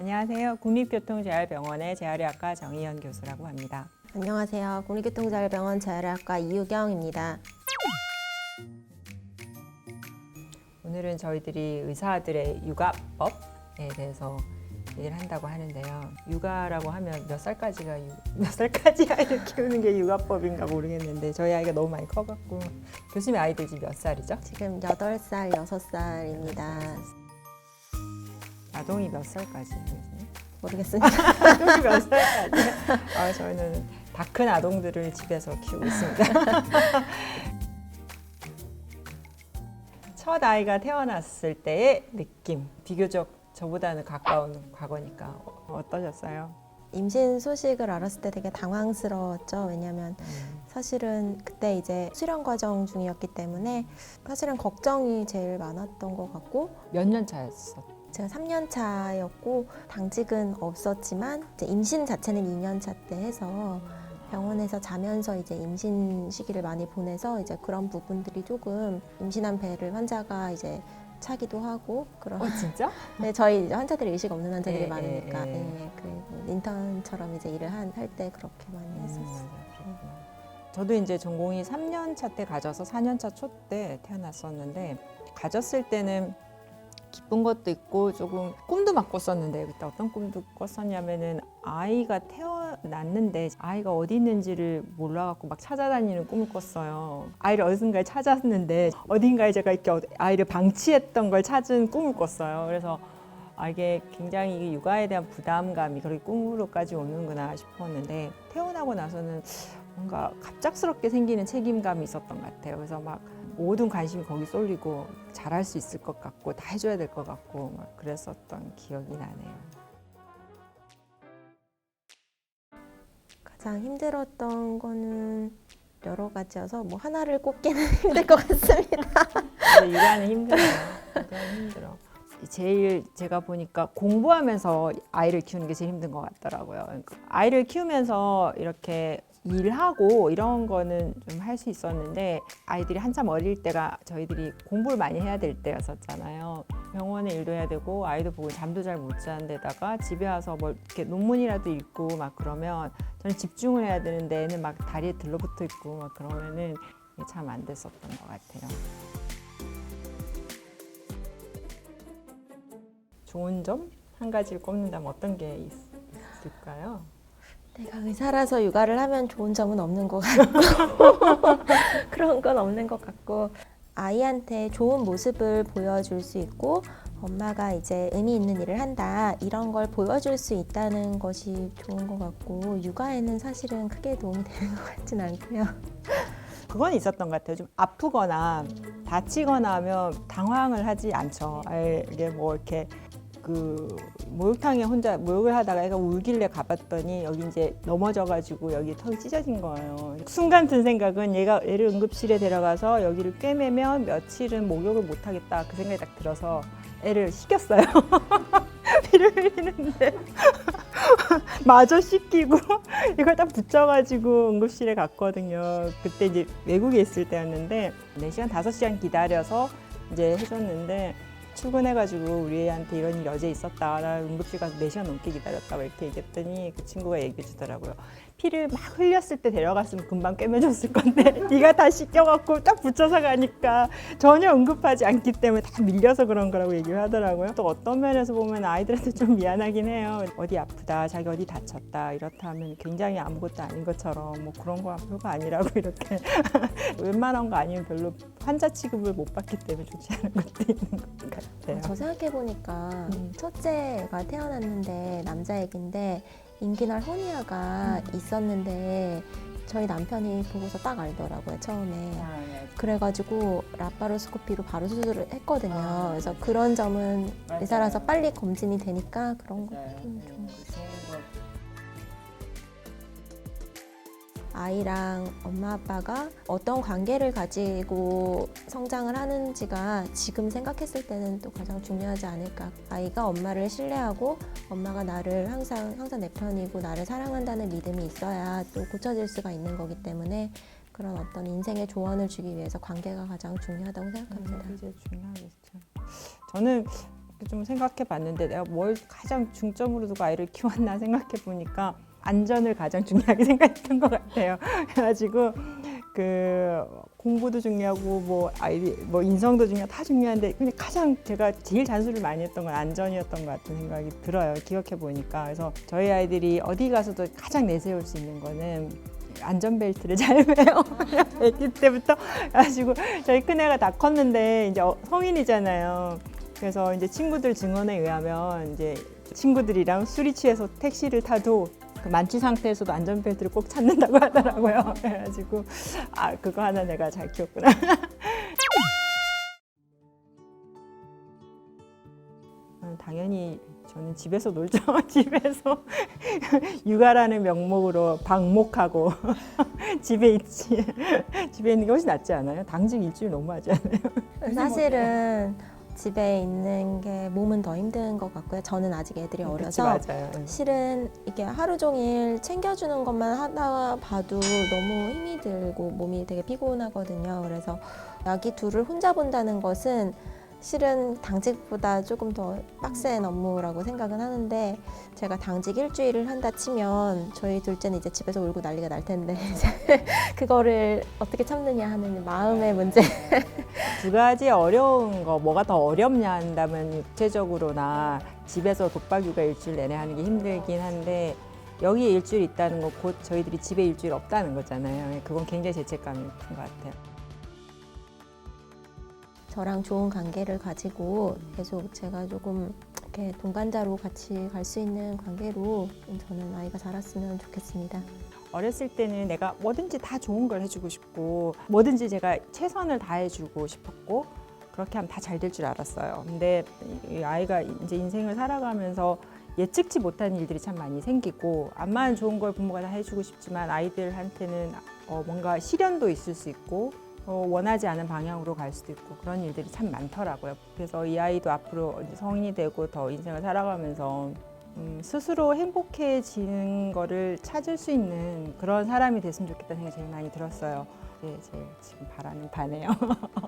안녕하세요. 국립교통재활병원의 재활의학과 정희연 교수라고 합니다. 안녕하세요. 국립교통자율병원 재활의학과 이유경입니다. 오늘은 저희들이 의사들의 육아법에 대해서 얘기를 한다고 하는데요. 육아라고 하면 몇 살까지가 유- 몇 살까지 아이를 키우는 게 육아법인가 모르겠는데 저희 아이가 너무 많이 커갖고 교수님 아이들 지금 몇 살이죠? 지금 8살, 6살입니다. 아동이 몇 살까지? 모르겠습니다. 아동이 몇 살까지? 아, 저희는 다 큰 아동들을 집에서 키우고 있습니다. 첫 아이가 태어났을 때의 느낌, 비교적 저보다는 가까운 과거니까 어떠셨어요? 임신 소식을 알았을 때 되게 당황스러웠죠. 왜냐면 음. 사실은 그때 이제 수련 과정 중이었기 때문에 사실은 걱정이 제일 많았던 것 같고 몇 년 차였어? 제가 3년 차였고 당직은 없었지만 임신 자체는 2년 차 때 해서 병원에서 자면서 이제 임신 시기를 많이 보내서 이제 그런 부분들이 조금 임신한 배를 환자가 이제 차기도 하고 그런 어 진짜? 네, 저희 환자들이 의식 없는 환자들이 예, 많으니까 예, 예. 예, 그리고 인턴처럼 이제 일을 할때 그렇게 많이 음, 했었어요. 그렇구나. 저도 이제 전공이 3년 차 때 가져서 4년 차 초 때 태어났었는데 가졌을 때는 기쁜 것도 있고 조금 꿈도 막 꿨었는데 그때 어떤 꿈도 꿨었냐면은 아이가 태어났는데 아이가 어디 있는지를 몰라갖고 막 찾아다니는 꿈을 꿨어요. 아이를 어딘가에 찾았는데 어딘가에 제가 이렇게 어- 아이를 방치했던 걸 찾은 꿈을 꿨어요. 그래서 아, 이게 굉장히 육아에 대한 부담감이 그렇게 꿈으로까지 오는구나 싶었는데 태어나고 나서는 뭔가 갑작스럽게 생기는 책임감이 있었던 것 같아요. 그래서 막 모든 관심이 거기 쏠리고 잘할 수 있을 것 같고 다 해줘야 될 것 같고 막 그랬었던 기억이 나네요. 가장 힘들었던 거는 여러 가지여서 뭐 하나를 꼽기는 힘들 것 같습니다. 근데 육아는 힘들어요. 육아는 힘들어. 제일 제가 보니까 공부하면서 아이를 키우는 게 제일 힘든 것 같더라고요. 그러니까 아이를 키우면서 이렇게 일하고 이런 거는 좀 할 수 있었는데 아이들이 한참 어릴 때가 저희들이 공부를 많이 해야 될 때였었잖아요. 병원에 일도 해야 되고 아이도 보고 잠도 잘 못 자는 데다가 집에 와서 뭐 이렇게 논문이라도 읽고 막 그러면 저는 집중을 해야 되는데 애는 막 다리에 들러붙어 있고 막 그러면은 참 안 됐었던 것 같아요. 좋은 점 한 가지를 꼽는다면 어떤 게 있, 있을까요? 내가 의사라서 육아를 하면 좋은 점은 없는 것 같고 그런 건 없는 것 같고 아이한테 좋은 모습을 보여줄 수 있고 엄마가 이제 의미 있는 일을 한다 이런 걸 보여줄 수 있다는 것이 좋은 것 같고 육아에는 사실은 크게 도움이 되는 것 같진 않고요. 그건 있었던 것 같아요. 좀 아프거나 다치거나 하면 당황을 하지 않죠. 아예 이게 뭐 이렇게 그 목욕탕에 혼자 목욕을 하다가 애가 울길래 가봤더니 여기 이제 넘어져가지고 여기 턱이 찢어진 거예요. 순간 든 생각은 얘가 애를 응급실에 데려가서 여기를 꿰매면 며칠은 목욕을 못 하겠다 그 생각이 딱 들어서 애를 식였어요. 피를 흘리는데 마저 씻기고 이걸 딱 붙여가지고 응급실에 갔거든요. 그때 이제 외국에 있을 때였는데 4시간, 5시간 기다려서 이제 해줬는데 출근해가지고 우리 애한테 이런 일이 어제 있었다. 나 응급실 가서 4시간 넘게 기다렸다고 이렇게 얘기했더니 그 친구가 얘기해 주더라고요. 피를 막 흘렸을 때 데려갔으면 금방 꿰매줬을 건데 네가 다 씻겨갖고 딱 붙여서 가니까 전혀 응급하지 않기 때문에 다 밀려서 그런 거라고 얘기를 하더라고요. 또 어떤 면에서 보면 아이들한테 좀 미안하긴 해요. 어디 아프다, 자기 어디 다쳤다 이렇다 하면 굉장히 아무것도 아닌 것처럼 뭐 그런 거 별거 아니라고 이렇게 웬만한 거 아니면 별로 환자 취급을 못 받기 때문에 좋지 않은 것도 있는 것 같아요. 저 생각해 보니까 음. 첫째가 태어났는데 남자애기인데 임기날 허니아가 음. 있었는데 저희 남편이 보고서 딱 알더라고요 처음에. 아, 네. 그래가지고 라파로스코피로 바로 수술을 했거든요. 아, 그래서 그런 점은 맞아요. 의사라서 빨리 검진이 되니까 그런 거 맞아요. 좀 음, 좋은 것그 좋은 아이랑 엄마 아빠가 어떤 관계를 가지고 성장을 하는지가 지금 생각했을 때는 또 가장 중요하지 않을까. 아이가 엄마를 신뢰하고 엄마가 나를 항상 항상 내 편이고 나를 사랑한다는 믿음이 있어야 또 고쳐질 수가 있는 거기 때문에 그런 어떤 인생의 조언을 주기 위해서 관계가 가장 중요하다고 생각합니다. 음, 제일 중요하겠죠. 저는 좀 생각해 봤는데 내가 뭘 가장 중점으로 두고 아이를 키웠나 생각해 보니까 안전을 가장 중요하게 생각했던 것 같아요. 그래가지고 그 공부도 중요하고 뭐 아이 뭐 인성도 중요하고 다 중요한데 근데 가장 제가 제일 잔소리를 많이 했던 건 안전이었던 것 같은 생각이 들어요. 기억해 보니까 그래서 저희 아이들이 어디 가서도 가장 내세울 수 있는 거는 안전벨트를 잘 매요. 아기 때부터 가지고 저희 큰애가 다 컸는데 이제 어- 성인이잖아요. 그래서 이제 친구들 증언에 의하면 이제 친구들이랑 술이 취해서 택시를 타도 그 만취 상태에서도 안전 벨트를 꼭 찾는다고 하더라고요. 그래가지고 아 그거 하나 내가 잘 키웠구나. 음, 당연히 저는 집에서 놀죠. 집에서 육아라는 명목으로 방목하고 집에 있지. 집에 있는 게 훨씬 낫지 않아요? 당직 일주일 너무 하지 않아요? 사실은 집에 있는 게 몸은 더 힘든 것 같고요. 저는 아직 애들이 그치, 어려서 맞아요. 실은 이게 하루 종일 챙겨주는 것만 하다 봐도 너무 힘이 들고 몸이 되게 피곤하거든요. 그래서 아기 둘을 혼자 본다는 것은 실은 당직보다 조금 더 빡센 업무라고 생각은 하는데 제가 당직 일주일을 한다 치면 저희 둘째는 이제 집에서 울고 난리가 날 텐데 그거를 어떻게 참느냐 하는 마음의 문제. 두 가지 어려운 거 뭐가 더 어렵냐 한다면 육체적으로나 집에서 독박 육아 일주일 내내 하는 게 힘들긴 한데 여기에 일주일 있다는 거 곧 저희들이 집에 일주일 없다는 거잖아요. 그건 굉장히 죄책감이 큰 것 같아요. 저랑 좋은 관계를 가지고 계속 제가 조금 이렇게 동반자로 같이 갈 수 있는 관계로 저는 아이가 자랐으면 좋겠습니다. 어렸을 때는 내가 뭐든지 다 좋은 걸 해주고 싶고 뭐든지 제가 최선을 다해주고 싶었고 그렇게 하면 다 잘 될 줄 알았어요. 근데 이 아이가 이제 인생을 살아가면서 예측치 못한 일들이 참 많이 생기고 암만 좋은 걸 부모가 다 해주고 싶지만 아이들한테는 어, 뭔가 시련도 있을 수 있고 어, 원하지 않은 방향으로 갈 수도 있고 그런 일들이 참 많더라고요. 그래서 이 아이도 앞으로 성인이 되고 더 인생을 살아가면서 음, 스스로 행복해지는 거를 찾을 수 있는 그런 사람이 됐으면 좋겠다는 생각이 제일 많이 들었어요. 네, 제일 지금 바라는 바네요.